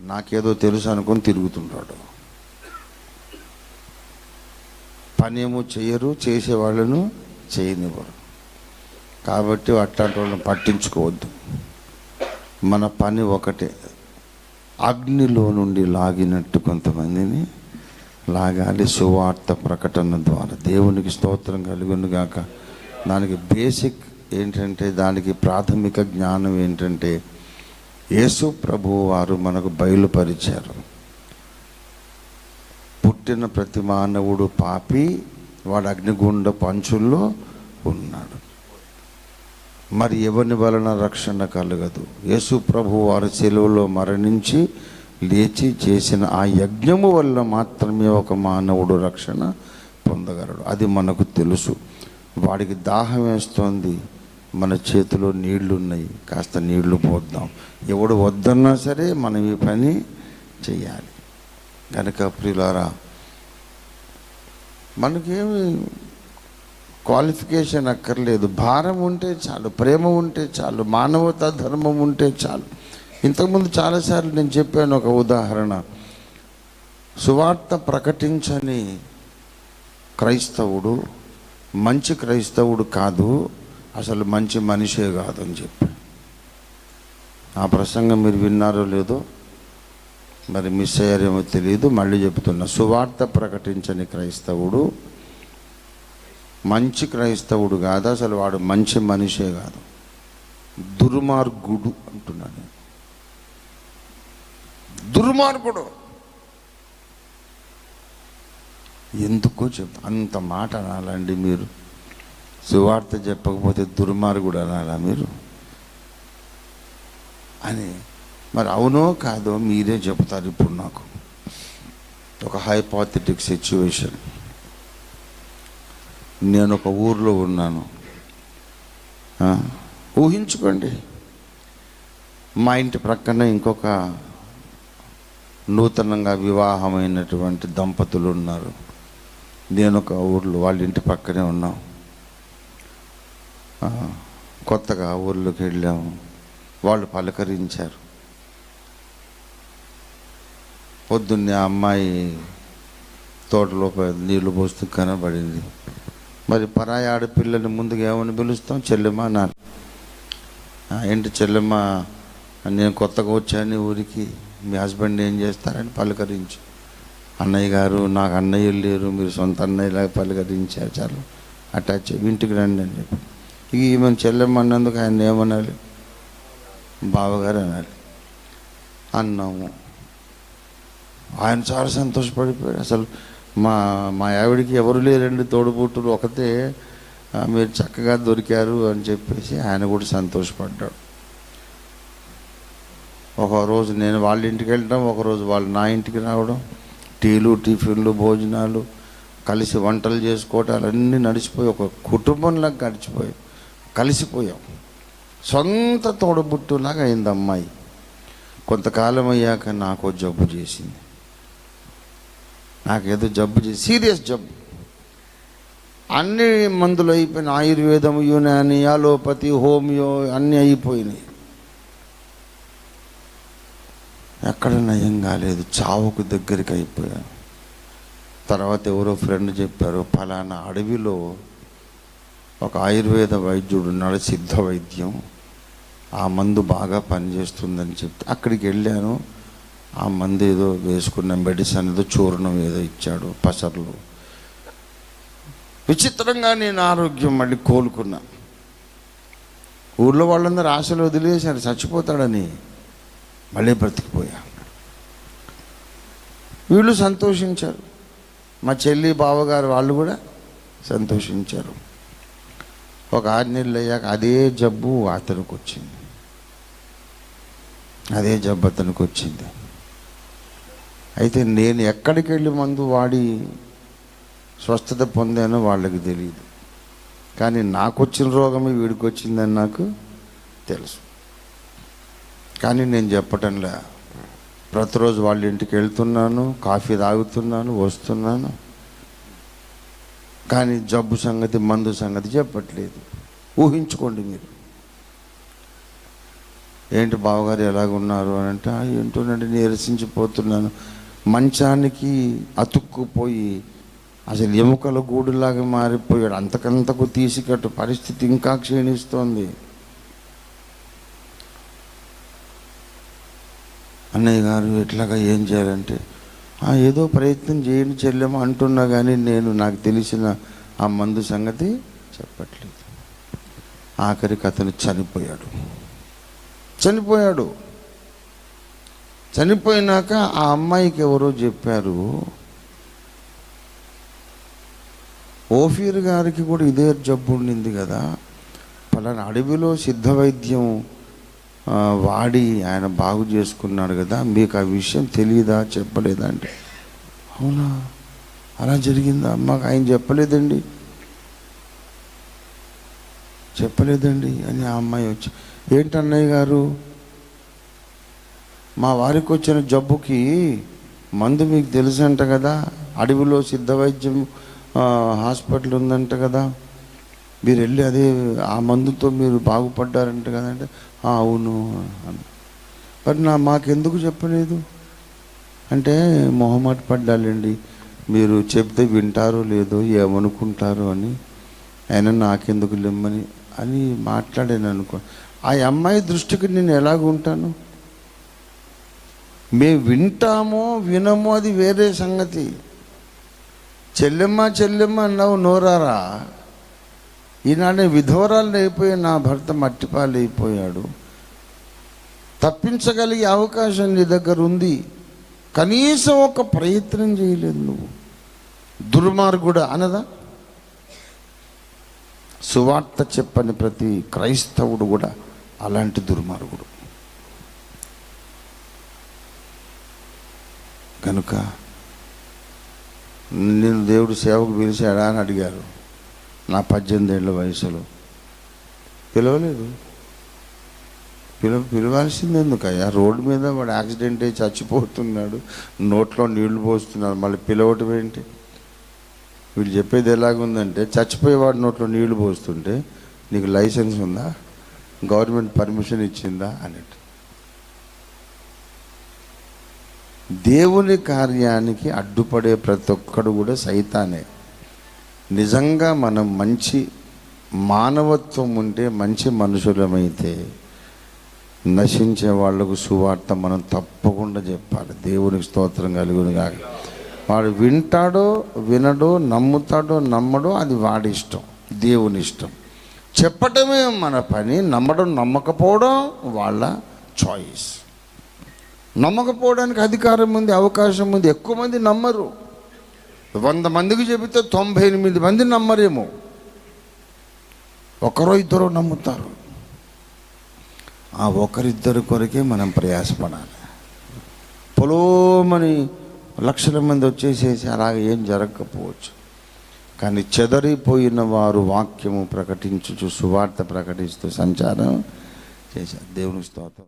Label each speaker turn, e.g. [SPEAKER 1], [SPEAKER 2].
[SPEAKER 1] నాకేదో తెలుసు అనుకొని తిరుగుతుంటాడు. పని ఏమో చేసేవాళ్ళను చేయనివ్వరు. కాబట్టి అట్లాంటి వాళ్ళని పట్టించుకోవద్దు. మన పని ఒకటే. అగ్నిలో నుండి లాగినట్టు కొంతమందిని లాగాలి సువార్త ప్రకటన ద్వారా. దేవునికి స్తోత్రం కలుగును గాక. దానికి బేసిక్ ఏంటంటే దానికి ప్రాథమిక జ్ఞానం ఏంటంటే యేసు ప్రభు వారు మనకు బయలుపరిచారు. పుట్టిన ప్రతి మానవుడు పాపి వాడు అగ్నిగుండ పంచుల్లో ఉన్నాడు. మరి ఎవరి వలన రక్షణ కలగదు? యేసు ప్రభు వారి సెలవులో మరణించి లేచి చేసిన ఆ యజ్ఞము వల్ల మాత్రమే ఒక మానవుడు రక్షణ పొందగలడు. అది మనకు తెలుసు. వాడికి దాహం వేస్తోంది. మన చేతిలో నీళ్ళు ఉన్నాయి కాస్త నీళ్ళు పోద్దాం. ఎవడు వద్దన్నా సరే మనం ఈ పని చేయాలి కనుక ప్రియులారా మనకేమి క్వాలిఫికేషన్ అక్కర్లేదు. భారం ఉంటే చాలు ప్రేమ ఉంటే చాలు మానవత ధర్మం ఉంటే చాలు. ఇంతకుముందు చాలాసార్లు నేను చెప్పాను ఒక ఉదాహరణ. సువార్త ప్రకటించని క్రైస్తవుడు మంచి క్రైస్తవుడు కాదు. అసలు మంచి మనిషే కాదని చెప్పి. ఆ ప్రసంగం మీరు విన్నారో లేదో మరి మిస్ అయ్యారేమో తెలియదు మళ్ళీ చెప్తున్నా. సువార్త ప్రకటించని క్రైస్తవుడు మంచి క్రైస్తవుడు కాదు. అసలు వాడు మంచి మనిషే కాదు. దుర్మార్గుడు అంటున్నాను దుర్మార్గుడు. ఎందుకో చెప్ అంత మాట అనాలండి మీరు. సువార్త చెప్పకపోతే దుర్మార్గుడు అనాలా మీరు? అని. మరి అవునో కాదో మీరే చెప్తారు ఇప్పుడు నాకు. ఒక హైపాథెటిక్ సిచ్యువేషన్ నేను ఒక ఊర్లో ఉన్నాను. ఊహించుకోండి. మా ఇంటి ప్రక్కన ఇంకొక నూతనంగా వివాహమైనటువంటి దంపతులు ఉన్నారు. నేను ఒక ఊర్లో వాళ్ళ ఇంటి పక్కనే ఉన్నాం. కొత్తగా ఊళ్ళోకి వెళ్ళాము. వాళ్ళు పలకరించారు. పొద్దున్నే ఆ అమ్మాయి తోటలో నీళ్ళు పోస్తూ కనబడింది. మరి పరాయి ఆడపిల్లని ముందుగా ఏమని పిలుస్తాం? చెల్లెమ్మ అన్నారు ఏంటి చెల్లెమ్మ నేను కొత్తగా వచ్చాను ఊరికి మీ హస్బెండ్ ఏం చేస్తారని పలకరించు. అన్నయ్య గారు నాకు అన్నయ్యలు లేరు మీరు సొంత అన్నయ్యలాగా పలకరించారు చాలు. అటాచ్ ఇంటికి రండి అని చెప్పి ఇక ఈమెను చెల్లెమ్మ అన్నందుకు ఆయన ఏమనాలి? బావగారు అనాలి. అన్నాము. ఆయన చాలా సంతోషపడిపోయాడు అసలు మా మా ఆవిడికి ఎవరు లేరండి తోడుబుట్టులు. ఒకతే మీరు చక్కగా దొరికారు అని చెప్పేసి ఆయన కూడా సంతోషపడ్డాడు. ఒక రోజు నేను వాళ్ళ ఇంటికి వెళ్ళడం ఒకరోజు వాళ్ళు నా ఇంటికి రావడం టీలు టిఫిన్లు భోజనాలు కలిసి వంటలు చేసుకోవటాలు అన్నీ నడిచిపోయి ఒక కుటుంబంలాగా గడిచిపోయి కలిసిపోయాం. సొంత తోడబుట్టులాగా అయింది అమ్మాయి. కొంతకాలం అయ్యాక నాకు జబ్బు చేసింది. నాకేదో జబ్బు చేసి సీరియస్ జబ్బు. అన్ని మందులు అయిపోయిన ఆయుర్వేదం యునాని అలోపతి హోమియో అన్నీ అయిపోయినాయి. ఎక్కడ నయం కాలేదు. చావుకు దగ్గరికి అయిపోయాను. తర్వాత ఎవరో ఫ్రెండ్ చెప్పారు ఫలానా అడవిలో ఒక ఆయుర్వేద వైద్యుడు ఉన్నాడు సిద్ధ వైద్యం. ఆ మందు బాగా పనిచేస్తుందని చెప్తే అక్కడికి వెళ్ళాను. ఆ మందు ఏదో వేసుకున్న మెడిసిన్ ఏదో చూర్ణం ఏదో ఇచ్చాడు పసర్లు. విచిత్రంగా నేను ఆరోగ్యం మళ్ళీ కోలుకున్నా. ఊళ్ళో వాళ్ళందరూ ఆశలు వదిలేశారు చచ్చిపోతాడని. మళ్ళీ బ్రతికిపోయా. వీళ్ళు సంతోషించారు. మా చెల్లి బావగారు వాళ్ళు కూడా సంతోషించారు. ఒక ఆరు నెలలు అయ్యాక అదే జబ్బు అతనికి వచ్చింది అదే జబ్బు అతనికి వచ్చింది అయితే నేను ఎక్కడికి వెళ్ళి మందు వాడి స్వస్థత పొందానో వాళ్ళకి తెలియదు కానీ నాకు వచ్చిన రోగమే వీడికి వచ్చిందని నాకు తెలుసు. కానీ నేను చెప్పటంలా ప్రతిరోజు వాళ్ళ ఇంటికి వెళ్తున్నాను కాఫీ తాగుతున్నాను వస్తున్నాను. కానీ జబ్బు సంగతి మందు సంగతి చెప్పట్లేదు. ఊహించుకోండి మీరు. ఏంటి బావగారు ఎలాగున్నారు అని అంటే ఏంటోనండి నీరసించిపోతున్నాను. మంచానికి అతుక్కుపోయి అసలు ఎముకల గూడులాగా మారిపోయాడు. అంతకంతకు తీసికట్టు పరిస్థితి ఇంకా క్షీణిస్తోంది. అన్నయ్య గారు ఎట్లాగా ఏం చేయాలంటే ఏదో ప్రయత్నం చేయండి చెల్లెమ్మ అంటున్నా కానీ నేను నాకు తెలిసిన ఆ మందు సంగతి చెప్పట్లేదు. ఆఖరికి అతను చనిపోయాడు. చనిపోయాడు. చనిపోయినాక ఆ అమ్మాయికి ఎవరో చెప్పారు ఓఫీర్ గారికి కూడా ఇదే జబ్బు ఉండింది కదా. పలానా అడవిలో సిద్ధ వైద్యం వాడి ఆయన బాగు చేసుకున్నాడు కదా మీకు ఆ విషయం తెలియదా చెప్పలేదా అంటే. అవునా? అలా జరిగిందా? మాకు ఆయన చెప్పలేదండి. చెప్పలేదండి అని ఆ అమ్మాయి వచ్చి ఏంటి అన్నయ్య గారు? మా వారికి వచ్చిన జబ్బుకి మందు మీకు తెలుసంట కదా? అడవిలో సిద్ధ వైద్యం హాస్పిటల్ ఉందంట కదా? మీరు వెళ్ళి అదే ఆ మందుతో మీరు బాగుపడ్డారంట కదంటే అవును అని మరి నా మాకెందుకు చెప్పలేదు? అంటే మొహమాట పడ్డాలండి మీరు చెప్తే వింటారో లేదో ఏమనుకుంటారో అని. ఆయన నాకెందుకు లెమ్మని అని మాట్లాడాను అనుకో ఆ అమ్మాయి దృష్టికి నేను ఎలాగ ఉంటాను? మేము వింటామో వినమో అది వేరే సంగతి. చెల్లెమ్మ చెల్లెమ్మ అన్నావు నోరారా? ఈనాడే విధవరాలు అయిపోయి నా భర్త మట్టిపాలు అయిపోయాడు. తప్పించగలిగే అవకాశం నీ దగ్గర ఉంది. కనీసం ఒక ప్రయత్నం చేయలేదు నువ్వు. దుర్మార్గుడు అనదా? సువార్త చెప్పని ప్రతి క్రైస్తవుడు కూడా అలాంటి దుర్మార్గుడు. కనుక నేను దేవుడు సేవకు పిలిచాడా అని అడిగారు. నా పద్దెనిమిది ఏళ్ళ వయసులో. పిలవలేదు. పిలవ పిలవాల్సింది ఎందుకయ్యా రోడ్డు మీద వాడు యాక్సిడెంట్ అయ్యి చచ్చిపోతున్నాడు. నోట్లో నీళ్ళు పోస్తున్నాడు మళ్ళీ పిలవటం ఏంటి? వీళ్ళు చెప్పేది ఎలాగుందంటే చచ్చిపోయేవాడు నోట్లో నీళ్ళు పోస్తుంటే నీకు లైసెన్స్ ఉందా? గవర్నమెంట్ పర్మిషన్ ఇచ్చిందా? అన్నట్టు. దేవుని కార్యానికి అడ్డుపడే ప్రతి ఒక్కడు కూడా సైతానే. నిజంగా మనం మంచి మానవత్వం ఉంటే మంచి మనుషులమైతే నశించే వాళ్ళకు సువార్త మనం తప్పకుండా చెప్పాలి. దేవునికి స్తోత్రం కలుగును కాక వాడు వింటాడో వినడో నమ్ముతాడో నమ్మడో అది వాడి ఇష్టం దేవుని ఇష్టం. చెప్పటమే మన పని నమ్మడం నమ్మకపోవడం వాళ్ళ చాయిస్ నమ్మకపోవడానికి అధికారం ఉంది అవకాశం ఉంది. ఎక్కువ మంది నమ్మరు. వంద మందికి చెబితే తొంభై ఎనిమిది మంది నమ్మరేమో. ఒకరో ఇద్దరు నమ్ముతారు. ఆ ఒకరిద్దరు కొరకే మనం ప్రయాసపడాలి. పొలోమని లక్షల మంది వచ్చేసేసి అలాగే ఏం జరగకపోవచ్చు. కానీ చెదరిపోయిన వారు వాక్యము ప్రకటించుచు సువార్త ప్రకటిస్తూ సంచారం చేశారు. దేవుని స్తోత్రం.